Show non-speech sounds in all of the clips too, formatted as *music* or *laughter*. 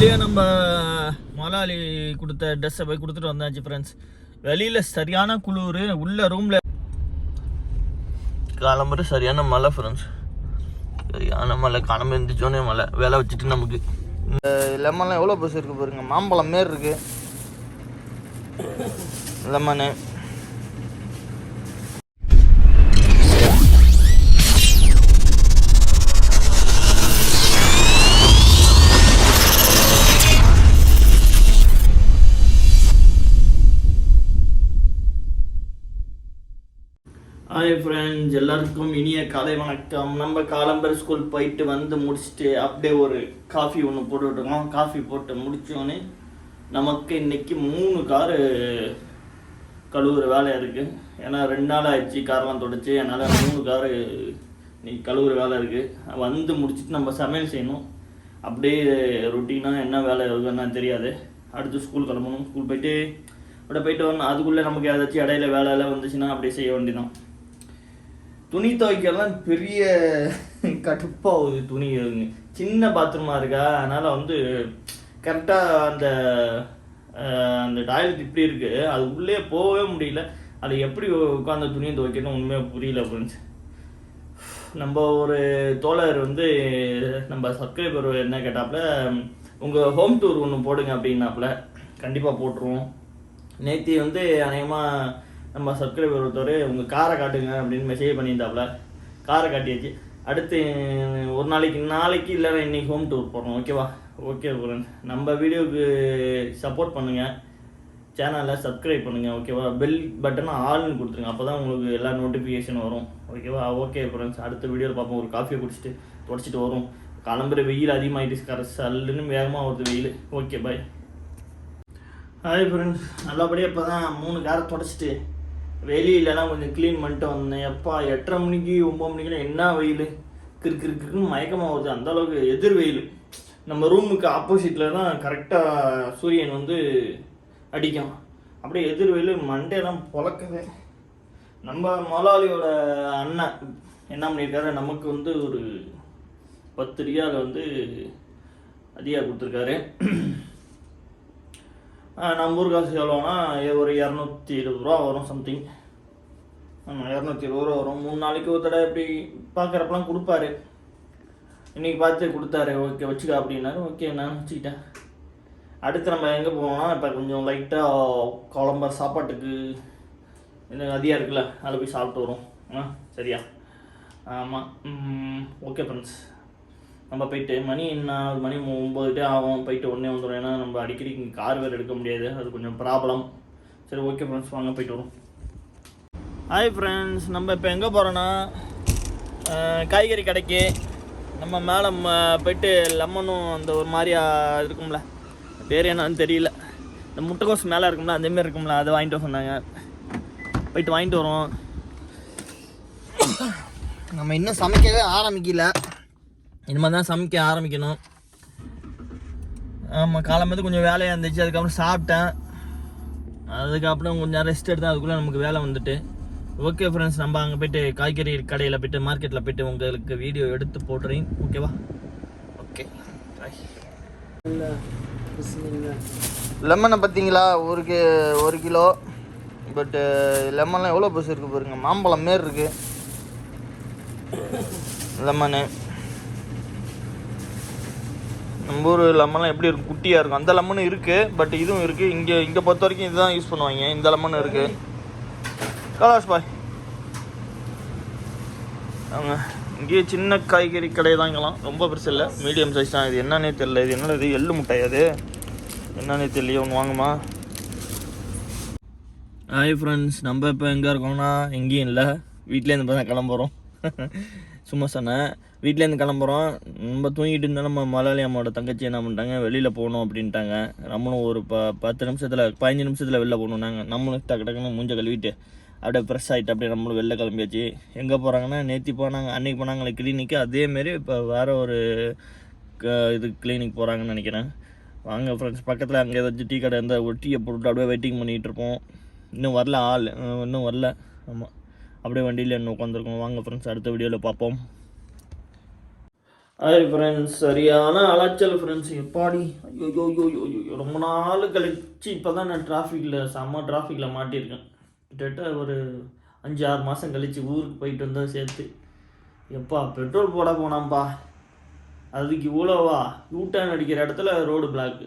வழியாக நம்ம மலாலி கொடுத்த ட்ரெஸ்ஸை போய் கொடுத்துட்டு வந்தாச்சு ஃப்ரெண்ட்ஸ் வெளியில் சரியான குளிர் உள்ள ரூமில் கிளம்புற சரியான மழை ஃப்ரெண்ட்ஸ் சரியான மழை கிளம்பி இருந்துச்சோன்னே மழை வேலை வச்சுட்டு நமக்கு. இந்த லெமன்லாம் எவ்வளோ பஸ் இருக்குது பாருங்க மாம்பழம் மாரி இருக்கு. லெமனு. ஹாய் ஃப்ரெண்ட்ஸ் எல்லாருக்கும் இனிய காலை வணக்கம். நம்ம காலம்பர் ஸ்கூல் போயிட்டு வந்து முடிச்சுட்டு அப்படியே ஒரு காஃபி ஒன்று போட்டுட்ருக்கோம் காஃபி போட்டு முடித்தோடனே நமக்கு இன்னைக்கு மூணு காரு கழுவுற வேலை இருக்குது ஏன்னா ரெண்டு நாள் ஆயிடுச்சு காரெலாம் தொடச்சி. அதனால் மூணு காரு இன்னைக்கு கழுவுற வேலை இருக்குது வந்து முடிச்சுட்டு நம்ம சமையல் செய்யணும். அப்படியே ரொட்டீனாக என்ன வேலை இருக்குன்னு தெரியாது. அடுத்து ஸ்கூல் கிளம்பணும். ஸ்கூல் போயிட்டு அப்படியே போயிட்டு வரணும். அதுக்குள்ளே நமக்கு ஏதாச்சும் இடையில வேலை எல்லாம் வந்துச்சுன்னா அப்படியே செய்ய வேண்டியதான் துணி துவைக்கலாம் பெரிய கடுப்பாகுது துணி. சின்ன பாத்ரூமாக இருக்கா? அதனால் வந்து கரெக்டாக அந்த அந்த டாய்லெட் இப்படி இருக்குது அது உள்ளே போகவே முடியல. அது எப்படி உட்காந்து துணியை துவைக்கணும் உண்மையாக புரியல ஃப்ரெண்ட்ஸ் நம்ம ஒரு தோழர் வந்து நம்ம சப்ஸ்கிரைபர் என்ன கேட்டாப்புல உங்கள் ஹோம் டூர் ஒன்று போடுங்க அப்படின்னாப்புல. கண்டிப்பாக போட்டுருவோம். நேத்தி வந்து அநேகமாக நம்ம சப்ஸ்கிரைபர் ஒருத்தர் உங்கள் காரை காட்டுங்க அப்படின்னு மெசேஜ் பண்ணியிருந்தாப்புல. காரை காட்டியாச்சு. அடுத்து ஒரு நாளைக்கு நாளைக்கு இல்லைன்னா இன்றைக்கி ஹோம் டூர் போகிறோம் ஓகேவா ஓகே குரன் நம்ம வீடியோவுக்கு சப்போர்ட் பண்ணுங்கள் சேனலை சப்ஸ்கிரைப் பண்ணுங்கள் ஓகேவா பெல் பட்டனை ஆல்னு கொடுத்துருங்க. அப்போ தான் உங்களுக்கு எல்லா நோட்டிஃபிகேஷன் வரும். ஓகேவா ஓகே ஃப்ரெண்ட்ஸ் அடுத்த வீடியோவில் பார்ப்போம். ஒரு காஃபியை குடிச்சிட்டு தொடச்சிட்டு வரும். கிளம்புற வெயில் அதிகமாகிட்டு கர சல்லுன்னு வேகமாக வருது வெயில். ஓகே பாய் ஹாய் ஃப்ரெண்ட்ஸ் நல்லபடியாக இப்போ தான் மூணு காரை தொடச்சிட்டு வெளியிலலாம் கொஞ்சம் க்ளீன் பண்ணிட்டு வந்தேன். எப்பா எட்டரை மணிக்கு ஒம்பது மணிக்குலாம் என்ன வெயில்? கிறு கிரு கிருக்குன்னு மயக்கமாக வருது. அந்த அளவுக்கு எதிர் வெயில். நம்ம ரூமுக்கு ஆப்போசிட்டில் தான் கரெக்டாக சூரியன் வந்து அடிக்கும். அப்படியே எதிர் வெயில் மண்டேலாம் பொழக்கவே நம்ம முதலாளியோட அண்ணன் என்ன பண்ணியிருக்காரு? நமக்கு வந்து ஒரு பத்து ரியால் வந்து அதிகம் கொடுத்துருக்காரு. நம்ம ஊர் காசு எவ்வளோனா ஒரு இரநூத்தி இருபது ரூபா வரும் சம்திங் ஆமாம் இரநூத்தி இருபது ரூபா வரும். மூணு நாளைக்கு ஒரு தடவை இப்படி பார்க்குறப்பெல்லாம் கொடுப்பாரு. இன்னைக்கு பார்த்து கொடுத்தாரு. ஓகே வச்சுக்க அப்படின்னாரு. ஓகே நான் வச்சுக்கிட்டேன். அடுத்து நம்ம எங்கே போனோம்னா இப்போ கொஞ்சம் லைட்டாக குழம்ப சாப்பாட்டுக்கு இன்னும் அதிகம் இருக்குல்ல அதில் போய் சாப்பிட்டு வரும் ஆ சரியா? ஆமாம் ஓகே ஃப்ரெண்ட்ஸ் நம்ம போயிட்டு மணி என்ன மணி ஒம்பதுட்டே ஆகும். போயிட்டு உடனே வந்துடும் ஏன்னா நம்ம அடிக்கடி இங்கே கார் வேறு எடுக்க முடியாது. அது கொஞ்சம் ப்ராப்ளம் சரி ஓகே ஃப்ரெண்ட்ஸ் வாங்க போயிட்டு வரும். ஹாய் ஃப்ரெண்ட்ஸ் நம்ம இப்போ எங்கே போகிறோன்னா காய்கறி கடைக்கு. நம்ம மேலே ம- போயிட்டு லெமனும் அந்த ஒரு மாதிரியா இருக்கும்ல. பேர் என்னன்னு தெரியல. இந்த முட்டைக்கோஸ் மேலே இருக்கும்ல அந்தமாரி இருக்கும்ல அதை வாங்கிட்டு வர சொன்னாங்க. போயிட்டு வாங்கிட்டு வரோம். நம்ம இன்னும் சமைக்கவே ஆரம்பிக்கல. இனிமேல் தான் சமைக்க ஆரம்பிக்கணும். ஆமாம் காலம்பது கொஞ்சம் வேலையாக இருந்துச்சு. அதுக்கப்புறம் சாப்பிட்டேன். அதுக்கப்புறம் கொஞ்சம் ரெஸ்ட் எடுத்தேன். அதுக்குள்ளே நமக்கு வேலை வந்துட்டு. ஓகே ஃப்ரெண்ட்ஸ் நம்ம அங்கே போயிட்டு காய்கறி கடையில் போயிட்டு மார்க்கெட்டில் போயிட்டு உங்களுக்கு வீடியோ எடுத்து போடுறேன். ஓகேவா ஓகே லெமனை பார்த்தீங்களா? ஒரு ஒரு கிலோ. பட்டு லெமன்லாம் எவ்வளோ பஸ் இருக்குது பாருங்க. மாம்பழம் மாரி இருக்குது லெமனு நம்ம ஊர் லெமன்லாம் எப்படி இருக்கும்? குட்டியாக இருக்கும். அந்த லெமனும் இருக்குது பட் இதுவும் இருக்குது இங்கே இங்கே பொறுத்த வரைக்கும் இதுதான் யூஸ் பண்ணுவாங்க. இந்த லெமன் இருக்குது கலாஷ் பாய். அவங்க இங்கேயே சின்ன காய்கறி கடை தான் இங்கெல்லாம். ரொம்ப பெருசு இல்லை. மீடியம் சைஸ் தான். இது என்னன்னே தெரியல. இது என்னது? இது எள்ளு முட்டை அது. என்னன்னே தெரியல ஒன்று வாங்குமா? ஹாய் ஃப்ரெண்ட்ஸ் நம்ம இப்போ எங்கே இருக்கோம்னா எங்கேயும் இல்லை. வீட்டிலேருந்து இப்போ தான் கிளம்புறோம். *laughs* சும்மா சொன்னேன். வீட்டிலேருந்து கிளம்புறோம். நம்ம தூங்கிட்டு இருந்தால் நம்ம மலையாளி அம்மாவோட தங்கச்சி என்ன பண்ணிட்டாங்க? வெளியில் போகணும் அப்படின்ட்டாங்க. நம்மளும் ஒரு ப பத்து நிமிஷத்தில் பதினஞ்சு நிமிஷத்தில் வெளில போகணும் நாங்கள் நம்மளும் டக்கு டக்குன்னு மூஞ்ச கழுவிட்டு அப்படியே ஃப்ரெஷ் ஆகிட்டு அப்படியே நம்மளும் வெளில கிளம்பியாச்சு. எங்கே போகிறாங்கன்னா நேற்று போனாங்க அன்னைக்கு போனாங்களே கிளினிக்கு அதேமாரி இப்போ வேறு ஒரு க- இது கிளினிக் போகிறாங்கன்னு நினைக்கிறேன். வாங்க ஃப்ரெண்ட்ஸ் பக்கத்தில் அங்கே ஏதாச்சும் டீ கடை இருந்தால் ஒரு டீயை போட்டு அப்படியே வெயிட்டிங் பண்ணிகிட்டு இருப்போம். இன்னும் வரல ஆள் இன்னும் வரல. ஆமாம் அப்படியே வண்டியில் இன்னும் உட்காந்துருக்கோம் வாங்க ஃப்ரெண்ட்ஸ் அடுத்த வீடியோவில் பார்ப்போம். ஹாய் ஃப்ரெண்ட்ஸ் சரியான அலைச்சல் ஃப்ரெண்ட்ஸ் எப்பாடி? ஐயோ ஐயோ ரொம்ப நாள் கழிச்சு இப்போ தான் நான் டிராஃபிக்கில் செம்ம டிராஃபிக்கில் மாட்டியிருக்கேன். கிட்டத்தட்ட ஒரு அஞ்சு ஆறு மாதம் கழிச்சு ஊருக்கு போயிட்டு வந்தால் சேர்த்து. எப்பா பெட்ரோல் போட போனான்ப்பா அதுக்கு இவ்வளோவா? யூ டர்ன் அடிக்கிற இடத்துல ரோடு பிளாக்கு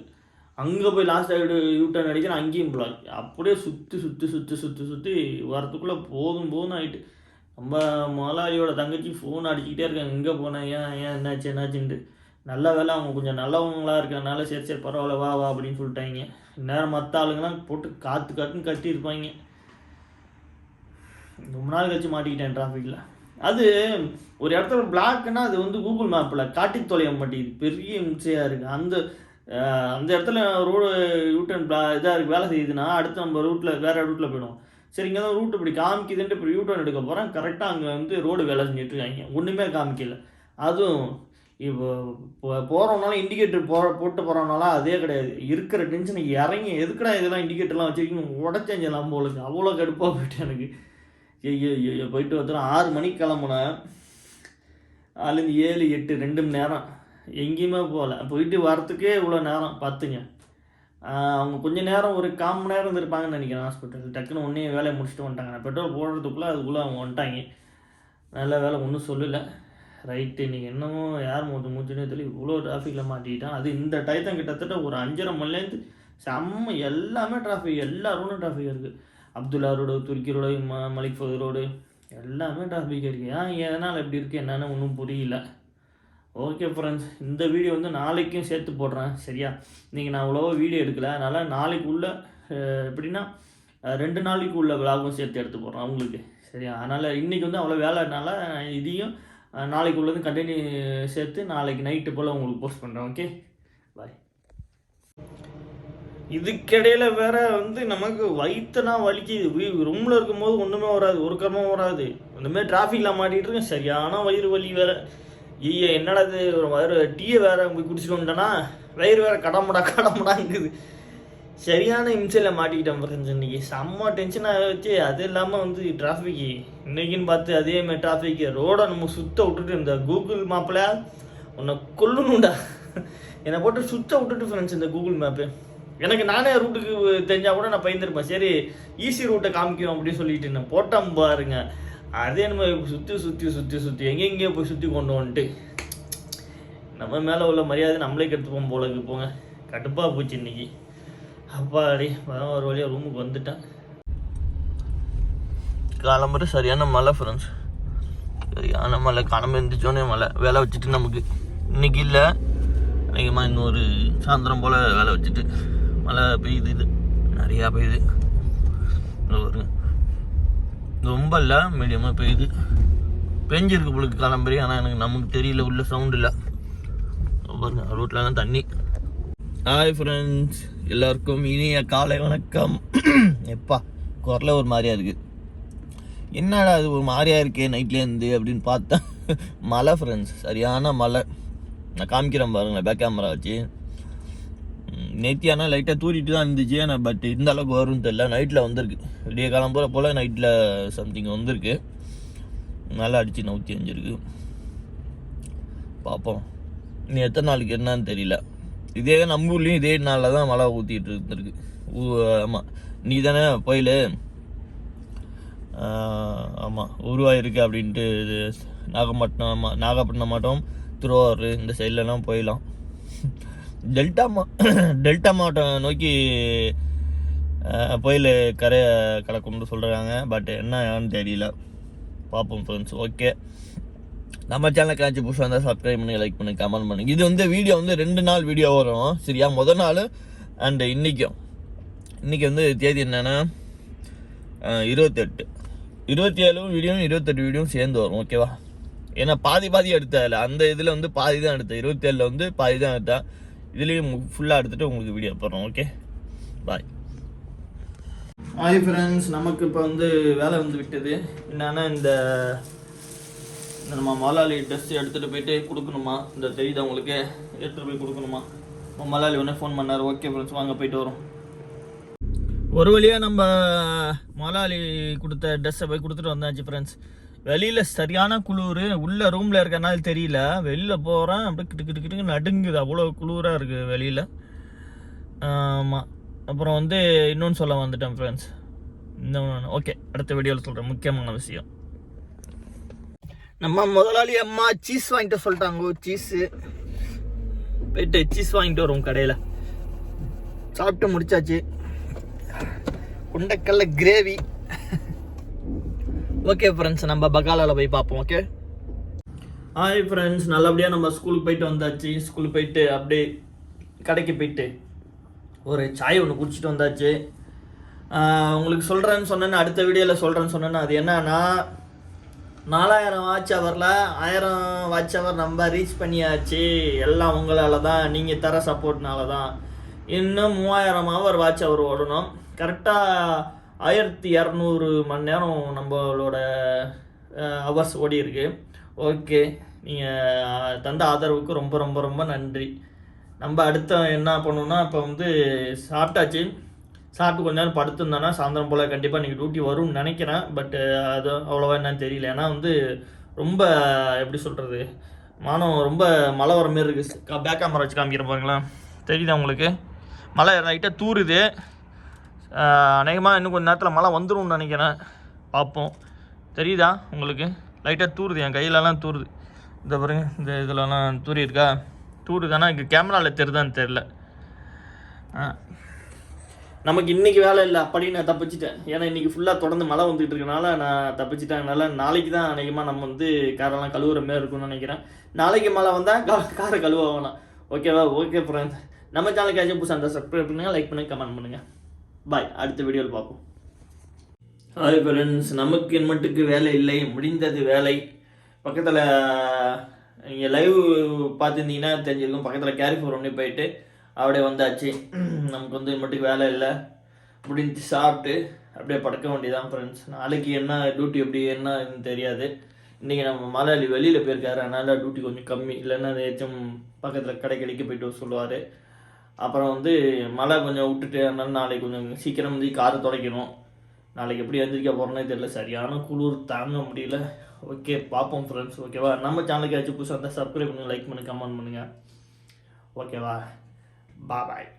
அங்கே போய் லாஸ்ட் சைடு யூ அடிக்கிறேன் அங்கேயும் பிளாக் அப்படியே சுற்றி சுற்றி சுற்றி சுற்றி சுற்றி வரத்துக்குள்ளே போதும் போதும் ஆயிட்டு. நம்ம முதலாளியோட தங்கச்சி ஃபோன் அடிச்சுக்கிட்டே இருக்காங்க. எங்கே போனேன் ஏன் ஏன் என்னாச்சு என்னாச்சுன்ட்டு. நல்ல வேலை அவங்க கொஞ்சம் நல்லவங்களா இருக்கறனால சரி சரி பரவாயில்ல வா வா அப்படின்னு சொல்லிட்டாங்க. நேரம் மற்ற ஆளுங்கெல்லாம் போட்டு காற்று காற்றுன்னு கட்டியிருப்பாங்க ரொம்ப நாள் கழிச்சு மாட்டிக்கிட்டேன் டிராஃபிக்கில் அது ஒரு இடத்துல பிளாக்னா அது வந்து கூகுள் மேப்பில் காட்டி தொலைய மாட்டேங்குது பெரிய மிச்சையாக இருக்குது அந்த அந்த இடத்துல ரோடு யூட்டன் பிளா இதாக இருக்குது வேலை செய்யுதுன்னா அடுத்து நம்ம ரூட்டில் வேறு ரூட்டில் போயிடும் சரி இங்கே தான் ரூட் இப்படி காமிக்குதுன்ட்டு இப்போ யூட்டர்ன் எடுக்க போகிறேன் கரெக்டாக அங்கே வந்து ரோடு வேலை செஞ்சுட்டு இருக்காங்க. ஒன்றுமே காமிக்கல. அதுவும் இப்போ போகிறோம்னாலும் இண்டிகேட்டர் போ போட்டு போகிறோம்னால அதே கிடையாது. இருக்கிற டென்ஷனுக்கு இறங்கி எதுக்குடா இதெல்லாம் இண்டிகேட்டர்லாம் வச்சுருக்கீங்க? உடச்சேஞ்சலாம் போலுக்கு அவ்வளோ கடுப்பாக போயிட்டு எனக்கு. ஐயோ ஐயோ போயிட்டு ஒருத்தர் ஆறு மணிக்கு கிளம்புனேன் அதுலேருந்து ஏழு எட்டு ரெண்டு மணி நேரம். எங்கேயுமே போகல. போயிட்டு வரத்துக்கே இவ்வளோ நேரம் பார்த்துங்க. அவங்க கொஞ்ச நேரம் ஒரு கால் மணி நேரம் இருந்திருப்பாங்கன்னு நினைக்கிறேன் ஹாஸ்பிட்டல் டக்குன்னு ஒன்றே வேலையை முடிச்சுட்டு வந்துட்டாங்க. நான் பெட்ரோல் போடுறதுக்குள்ளே அதுக்குள்ளே அவங்க வந்துட்டாங்க. நல்ல வேலை ஒன்றும் சொல்லலை. ரைட்டு நீங்கள் என்னமோ யார் மூச்சு மூச்சுனே தெரியல. இவ்வளோ டிராஃபிக்கில் மாட்டிக்கிட்டான். அது இந்த டயத்தம் கிட்டத்தட்ட ஒரு அஞ்சரை மணிலேருந்து செம்ம எல்லாமே டிராஃபிக் எல்லா ரோடும் டிராஃபிக் இருக்குது அப்துல்லா ரோடு துருக்கி ரோடு ம மலிக் ஃபது ரோடு எல்லாமே டிராஃபிக் இருக்குது ஏன் எதனால் எப்படி இருக்குது என்னென்னு ஒன்றும் புரியல. ஓகே ஃப்ரெண்ட்ஸ் இந்த வீடியோ வந்து நாளைக்கும் சேர்த்து போடுறேன் சரியா? நீங்கள் நான் அவ்வளோவா வீடியோ எடுக்கல. அதனால் நாளைக்குள்ள எப்படின்னா ரெண்டு நாளைக்கு உள்ள விலாகும் சேர்த்து எடுத்து போடுறேன் உங்களுக்கு சரியா? அதனால் இன்றைக்கி வந்து அவ்வளோ வேலைனால இதையும் நாளைக்கு உள்ளதும் கண்டினியூ சேர்த்து நாளைக்கு நைட்டு போல் உங்களுக்கு போஸ்ட் பண்ணுறேன் ஓகே பாய் இதுக்கிடையில் வேற வந்து நமக்கு வயிற்றுனா வலிக்குது. ரூமில் இருக்கும்போது ஒன்றுமே வராது ஒரு கர்மம் வராது இந்தமாதிரி டிராஃபிக்கில் மாட்டிகிட்டு இருக்கேன் சரியான வயிறு வலி வேறு. ஐயா என்னடா இது ஒரு மாதிரி டீயை வேற போய் குடிச்சிட்டு வந்துட்டேன்னா வயிறு வேற கடமுடா கடமுடாங்குது. சரியான இம்சையில் மாட்டிக்கிட்டேன் ஃப்ரெண்ட்ஸ் இன்னைக்கு. செம்ம டென்ஷனாக வச்சு அது இல்லாமல் வந்து டிராஃபிக்கு இன்னைக்குன்னு பார்த்து அதே மாதிரி டிராஃபிக்கு ரோடை நம்ம சுத்த விட்டுட்டு இந்த கூகுள் மேப்பில் உன்னை கொல்லணும்டா. என்னை போட்டு சுத்த விட்டுட்டு ஃப்ரெண்ட்ஸ் இந்த கூகுள் மேப்பு எனக்கு நானே ரூட்டுக்கு தெரிஞ்சால் கூட நான் பயந்துருப்பேன். சரி ஈஸி ரூட்டை காமிக்கணும் அப்படின்னு சொல்லிட்டு நான் போட்டேன் பாருங்கள் அதே நம்ம சுற்றி சுற்றி சுற்றி சுற்றி எங்கெங்கேயோ போய் சுற்றி கொண்டு வந்துட்டு. நம்ம மேலே உள்ள மரியாதை நம்மளே கெடுத்துப்போம் போல போங்க. கடுப்பாக போச்சு இன்னைக்கு. அப்பாடி அதான் ஒரு வழியாக ரூமுக்கு வந்துட்டேன். காலம்பரை சரியான மழை ஃப்ரெண்ட்ஸ் சரியான மழை கிளம்பி இருந்துச்சோன்னே மழை. வேலை வச்சுட்டு நமக்கு. இன்னைக்கு இல்லை. அதிகமாக இன்னொரு சாயந்தரம் போல் வேலை வச்சுட்டு. மழை பெய்யுது இது. நிறையா பெய்யுது. ஒரு ரொம்ப இல்லை மீடியமாக பெய்யுது. பெஞ்சிருக்கு பொழுது கிளம்புறி ஆனால் எனக்கு நமக்கு தெரியல உள்ள சவுண்ட் இல்லை. பாருங்க ரோட்லலாம் தண்ணி. ஹாய் ஃப்ரெண்ட்ஸ் எல்லாருக்கும் இனிய காலை வணக்கம். எப்பா குரல ஒரு மாதிரியா இருக்குது என்னடா அது ஒரு மாதிரியா இருக்கே நைட்லேருந்து அப்படின்னு பார்த்தா மழை ஃப்ரெண்ட்ஸ் சரியான மழை. நான் காமிக்கிறேன் பாருங்களேன் பேக் கேமரா வச்சு. நேத்தியானா லைட்டாக தூரிட்டு தான் இருந்துச்சு. ஆனால் பட் இந்த அளவுக்கு வரும்னு தெரியல. நைட்டில் வந்திருக்கு. விடிய காலம் போகிற போல் நைட்டில் சம்திங் வந்திருக்கு. நல்லா அடிச்சு நூற்றி அஞ்சிருக்கு பார்ப்போம் நீ எத்தனை நாளைக்கு என்னன்னு தெரியல. இதே நம்ம ஊர்லேயும் இதே நாளில் தான் மழை ஊற்றிட்டு இருந்திருக்கு. ஊ ஆமாம் நீ தானே புயல் ஆமாம் உருவாயிருக்கு அப்படின்ட்டு இது நாகப்பட்டினம் ஆமாம் நாகப்பட்டினம் மாவட்டம் திருவாரூர் இந்த சைட்லலாம் போயிடலாம். டெல்டா மா *clears throat* டெல்டா மாவட்டம் நோக்கி புயல் கரையை கலக்கும்னு சொல்கிறாங்க பட் என்ன ஏன்னு தெரியல. பார்ப்போம் ஃப்ரெண்ட்ஸ் ஓகே நம்ம சேனலுக்கு ஆச்சு புதுசாக இருந்தால் சப்ஸ்கிரைப் பண்ணி லைக் பண்ணி கமெண்ட் பண்ணுங்க. இது வந்து வீடியோ வந்து ரெண்டு நாள் வீடியோ வரும். சரியா? முதல் நாள் அண்டு இன்றைக்கும் இன்றைக்கி வந்து தேதி என்னென்னா இருபத்தெட்டு. இருபத்தி ஏழு வீடியோவும் இருபத்தெட்டு வீடியோவும் சேர்ந்து வரும். ஓகேவா ஏன்னா பாதி பாதி எடுத்ததில்ல அந்த இதில் வந்து பாதி தான் எடுத்தேன். இருபத்தேழில் வந்து பாதி தான் எடுத்தேன். இதுலேயும் ஃபுல்லாக எடுத்துகிட்டு உங்களுக்கு வீடியோ போடுறோம் ஓகே பாய் ஹாய் ஃப்ரெண்ட்ஸ் நமக்கு இப்போ வந்து வேலை வந்து விட்டது. என்னென்னா இந்த நம்ம மலாலி ட்ரெஸ் எடுத்துகிட்டு போயிட்டு கொடுக்கணுமா? இந்த தெரியுது உங்களுக்கு? எடுத்துகிட்டு போய் கொடுக்கணுமா? நம்ம மலாலி உடனே ஃபோன் பண்ணார். ஓகே ஃப்ரெண்ட்ஸ் வாங்க போயிட்டு வரோம். ஒரு வழியாக நம்ம மலாலி கொடுத்த ட்ரெஸ்ஸை போய் கொடுத்துட்டு வந்தாச்சு ஃப்ரெண்ட்ஸ் வெளியில் சரியான குளிர் உள்ள ரூமில் இருக்கிறனால தெரியல. வெளியில் போகிறேன் அப்படியே கிட்டு கிட்டு கிட்டு நடுங்குது. அவ்வளோ குளிராக இருக்குது வெளியில். ஆமாம் அப்புறம் வந்து இன்னொன்று சொல்ல வந்துட்டேன் ஃப்ரெண்ட்ஸ் இந்த ஓகே அடுத்த வீடியோவில் சொல்கிறேன் முக்கியமான விஷயம். நம்ம முதலாளி அம்மா சீஸ் வாங்கிட்டு சொல்லிட்டாங்க சீஸு போயிட்டு சீஸ் வாங்கிட்டு வருவோம் கடையில். சாப்பிட்டு முடிச்சாச்சு. குண்டக்கல்ல கிரேவி ஓகே ஃப்ரெண்ட்ஸ் நம்ம பகாலாவில் போய் பார்ப்போம் ஓகே ஹாய் ஃப்ரெண்ட்ஸ் நல்லபடியாக நம்ம ஸ்கூலுக்கு போயிட்டு வந்தாச்சு. ஸ்கூலுக்கு போயிட்டு அப்படியே கடைக்கு போயிட்டு ஒரு சாய் ஒன்று குடிச்சிட்டு வந்தாச்சு. உங்களுக்கு சொல்கிறேன்னு சொன்னேன்னு அடுத்த வீடியோவில் சொல்கிறேன்னு சொன்னேன்னு அது என்னன்னா நாலாயிரம் வாட்ச் ஹவரில் ஆயிரம் வாட்ச் ஹவர் நம்ம ரீச் பண்ணியாச்சு. எல்லாம் உங்களால் தான் நீங்கள் தர சப்போர்ட்னால தான். இன்னும் மூவாயிரம் ஹவர் வாட்ச் ஹவர் ஓடணும். கரெக்டாக ஆயிரத்தி இரநூறு மணி நேரம் நம்மளோட ஹவர்ஸ் ஓடி இருக்கு ஓகே நீங்கள் தந்த ஆதரவுக்கு ரொம்ப ரொம்ப ரொம்ப நன்றி. நம்ம அடுத்த என்ன பண்ணணும்னா இப்போ வந்து சாப்பிட்டாச்சு. சாப்பிட்டு கொஞ்ச நேரம் படுத்திருந்தேன்னா சாயந்தரம் போல் கண்டிப்பாக இன்றைக்கி டியூட்டி வரும்னு நினைக்கிறேன். பட் அது அவ்வளோவா என்னன்னு தெரியல. ஏன்னா வந்து ரொம்ப எப்படி சொல்கிறது மானம் ரொம்ப மழை வர மாரி இருக்குது பேக் கேமரா வச்சு காமிக்கிற பாருங்களேன். தெரியுதா உங்களுக்கு? மழை லைட்டாக தூறுது அநேகமாக இன்னும் கொஞ்சம் நேரத்தில் மழை வந்துரும்னு நினைக்கிறேன். பார்ப்போம். தெரியுதா உங்களுக்கு? லைட்டாக தூறுது என் கையிலலாம் தூறுது இந்த பாருங்க இந்த இதுலலாம் தூரி இருக்கா தூருதானா இங்கே கேமராவில் தெரியுதான்னு தெரில நமக்கு இன்றைக்கி வேலை இல்லை அப்படி நான் தப்பிச்சிட்டேன். ஏன்னா இன்றைக்கி ஃபுல்லாக தொடர்ந்து மழை வந்துகிட்டு இருக்கனால நான் தப்பிச்சிட்டேன். நாளைக்கு தான் அநேகமாக நம்ம வந்து காரெல்லாம் கழுவுற மாதிரி இருக்கும்னு நினைக்கிறேன். நாளைக்கு மழை வந்தால் கா காரை கழுவ வேணாம். ஓகேவா ஓகே ஃப்ரெண்ட்ஸ் நம்ம சேனலுக்கு ஆச்சும் புதுசாக இருந்தால் சப்ஸ்கிரைப் பண்ணுங்கள் லைக் பண்ணுங்கள் கமெண்ட் பண்ணுங்கள் பாய் அடுத்த வீடியோவில் பார்ப்போம். ஹாய் ஃப்ரெண்ட்ஸ் நமக்கு மட்டுக்கு வேலை இல்லை. முடிந்தது வேலை. பக்கத்தில் நீங்கள் லைவ் பார்த்துருந்தீங்கன்னா தெரிஞ்சிருக்கும். பக்கத்தில் கேரிஃபோர் ஒன்று போயிட்டு அப்படியே வந்தாச்சு. நமக்கு வந்து மட்டுக்கு வேலை இல்லை. முடிஞ்சு சாப்பிட்டு அப்படியே படுக்க வேண்டியதான் ஃப்ரெண்ட்ஸ் நாளைக்கு என்ன டியூட்டி எப்படி என்னன்னு தெரியாது. இன்றைக்கி நம்ம மலையாளி வெளியில் போயிருக்காரு. அதனால் டியூட்டி கொஞ்சம் கம்மி. இல்லைன்னா ஏதாச்சும் பக்கத்தில் கடை கடைக்கு போயிட்டு சொல்லுவார். அப்புறம் வந்து மழை கொஞ்சம் விட்டுட்டு அதனால நாளைக்கு கொஞ்சம் சீக்கிரம் வந்து காரை துடைக்கணும். நாளைக்கு எப்படி எழுந்திரிக்க போகிறோன்னே தெரியல சரியான குளிர் தாங்க முடியல. ஓகே பார்ப்போம் ஃப்ரெண்ட்ஸ் ஓகேவா நம்ம சேனலுக்கு ஏதாச்சும் புதுசாக இருந்தால் சப்ஸ்கிரைப் பண்ணுங்கள் லைக் பண்ணுங்கள் கமெண்ட் பண்ணுங்கள் ஓகேவா பாய்